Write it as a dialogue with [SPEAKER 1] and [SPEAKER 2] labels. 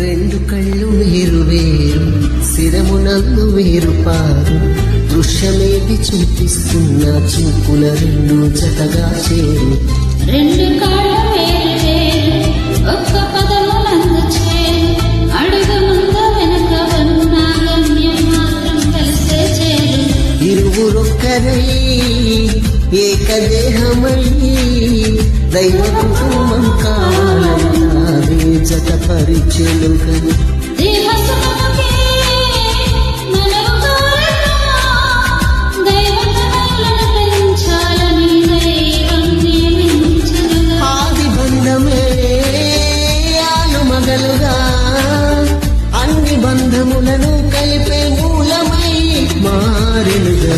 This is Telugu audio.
[SPEAKER 1] రెండు కళ్ళు వేరు వేరు శిరమునందు వేరు పారు. దృశ్యమేది చూపిస్తున్న చూపుల రెండు జతగా చేరు.
[SPEAKER 2] రెండు కాళ్ళ వేరు వేరు ఒక్క పదము నందు చేరు. అడుగు ముందు వెనక ఉన్న గమ్యం మాత్రం కలిసే చేరు.
[SPEAKER 1] ఇరువురొక్కరై ఏకదేహమై దైవ కుటుంబం కాలే
[SPEAKER 2] నియమించదుగా
[SPEAKER 1] ఆది బంధమే అన్ని బంధములను కలిపే మూలమై మారినుగా.